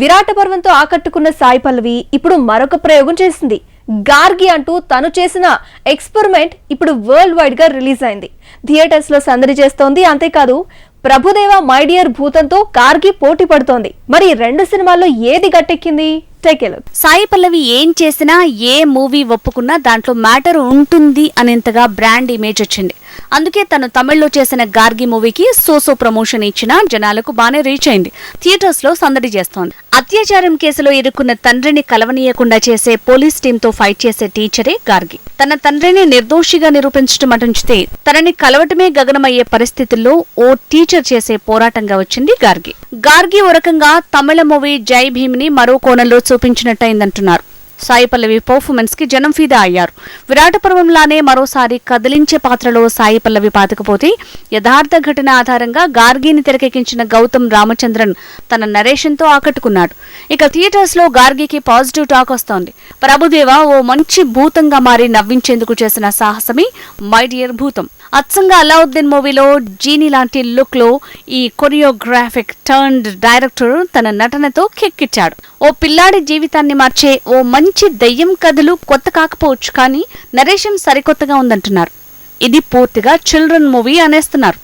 విరాట పర్వంతో ఆకట్టుకున్న సాయి పల్లవి ఇప్పుడు మరొక ప్రయోగం చేసింది. గార్గి అంటూ తను చేసిన ఎక్స్పెరిమెంట్ ఇప్పుడు వరల్డ్ వైడ్గా రిలీజ్ అయింది. థియేటర్స్లో సందడి చేస్తోంది అంతేకాదు ప్రభుదేవ మై డియర్ భూతంతో గార్గి పోటీ పడుతోంది. మరి రెండు సినిమాల్లో ఏది గట్టెక్కింది? Take a look Sai Pallavi ఏం చేసినా ఏ మూవీ ఒప్పుకున్నా దాంట్లో మ్యాటర్ ఉంటుంది అనేంతగా బ్రాండ్ ఇమేజ్ వచ్చింది. అందుకే తను తమిళ్ళో చేసిన గార్గి మూవీకి సోసో ప్రమోషన్ ఇచ్చినా జనాలకు బానే రీచ్ అయింది. థియేటర్స్లో సందడి చేస్తోంది. అత్యాచారం కేసులో ఇరుక్కున్న తండ్రిని కలవనీయకుండా చేసే పోలీస్ టీంతో ఫైట్ చేసే టీచరే గార్గి. తన తండ్రిని నిర్దోషిగా నిరూపించడం అటుంచితే తనని కలవటమే గగనమయ్యే పరిస్థితుల్లో ఓ టీచర్ చేసే పోరాటంగా వచ్చింది గార్గి. గార్గి ఓ రకంగా తమిళ మూవీ జై భీమ్ని మరో కోణంలో చూపించినట్టయిందంటున్నారు. సాయి పల్లవి పర్ఫార్మెన్స్కి జనం ఫీదా అయ్యారు. విరాట పర్వంలానే మరోసారి కదిలించే పాత్రలో సాయి పల్లవి పాతకపోతే యథార్థ ఘటన ఆధారంగా గార్గిని తెరకెక్కించిన గౌతమ్ రామచంద్రన్ తన నరేషన్తో ఆకట్టుకున్నాడు. ఇక థియేటర్స్లో గార్గికి పాజిటివ్ టాక్ వస్తోంది. ప్రభుదేవ ఓ మంచి భూతంగా మారి నవ్వించేందుకు చేసిన సాహసమే మై డియర్ భూతం. అచ్చంగా అలావుద్దీన్ మూవీలో జీని లాంటి లుక్లో ఈ కొరియోగ్రాఫిక్ టర్న్డ్ డైరెక్టర్ తన నటనతో కిక్కిచ్చాడు. ఓ పిల్లాడి జీవితాన్ని మార్చే ఓ మంచి మంచి దెయ్యం కథలు కొత్త కాకపోవచ్చు కానీ నరేషన్ సరికొత్తగా ఉందంటున్నారు. ఇది పూర్తిగా చిల్డ్రన్ మూవీ అనేస్తున్నారు.